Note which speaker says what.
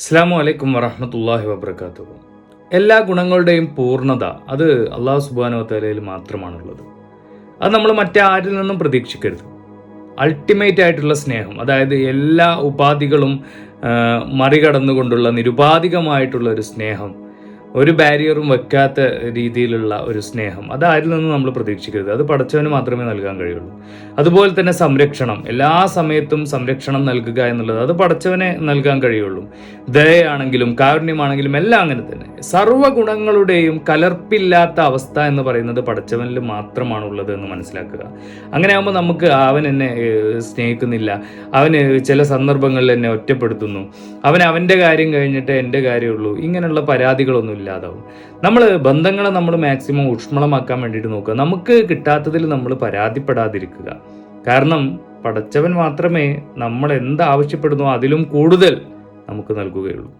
Speaker 1: അസ്സാം വലൈക്കും വറഹമത്തല്ലാഹി വബർക്കാത്തു എല്ലാ ഗുണങ്ങളുടെയും പൂർണത അത് അള്ളാഹു സുബാനോത്തലയിൽ മാത്രമാണുള്ളത്. അത് നമ്മൾ മറ്റാരിൽ നിന്നും പ്രതീക്ഷിക്കരുത്. അൾട്ടിമേറ്റ് ആയിട്ടുള്ള സ്നേഹം അതായത് എല്ലാ ഉപാധികളും മറികടന്നുകൊണ്ടുള്ള നിരുപാധികമായിട്ടുള്ള ഒരു സ്നേഹം ഒരു ബാരിയറും വെക്കാത്ത രീതിയിലുള്ള ഒരു സ്നേഹം. അത് ആരിൽ നിന്നും നമ്മൾ പ്രതീക്ഷിക്കരുത്. അത് പഠിച്ചവന് മാത്രമേ നൽകാൻ കഴിയുള്ളൂ. അതുപോലെ തന്നെ സംരക്ഷണം. എല്ലാ സമയത്തും സംരക്ഷണം നൽകുക എന്നുള്ളത് അത് പഠിച്ചവനെ നൽകാൻ കഴിയുള്ളൂ. ദയയാണെങ്കിലും കാരുണ്യമാണെങ്കിലും എല്ലാം അങ്ങനെ തന്നെ. സർവ ഗുണങ്ങളുടെയും കലർപ്പില്ലാത്ത അവസ്ഥ എന്ന് പറയുന്നത് പഠിച്ചവനിൽ മാത്രമാണ് ഉള്ളത് എന്ന് മനസ്സിലാക്കുക. അങ്ങനെ ആകുമ്പോൾ നമുക്ക് അവൻ എന്നെ സ്നേഹിക്കുന്നില്ല. അവന് ചില സന്ദർഭങ്ങളിൽ എന്നെ ഒറ്റപ്പെടുത്തുന്നു. അവൻ അവന്റെ കാര്യം കഴിഞ്ഞിട്ട് എന്റെ കാര്യമുള്ളൂ. ഇങ്ങനെയുള്ള പരാതികളൊന്നും ഇല്ലാതാവും. നമ്മൾ ബന്ധങ്ങളെ നമ്മൾ മാക്സിമം ഊഷ്മളമാക്കാൻ വേണ്ടിയിട്ട് നോക്കുക. നമുക്ക് കിട്ടാത്തതിൽ നമ്മൾ പരാതിപ്പെടാതിരിക്കുക. കാരണം പടച്ചവൻ മാത്രമേ നമ്മൾ എന്ത് ആവശ്യപ്പെടുന്നു അതിലും കൂടുതൽ നമുക്ക് നൽകുകയുള്ളൂ.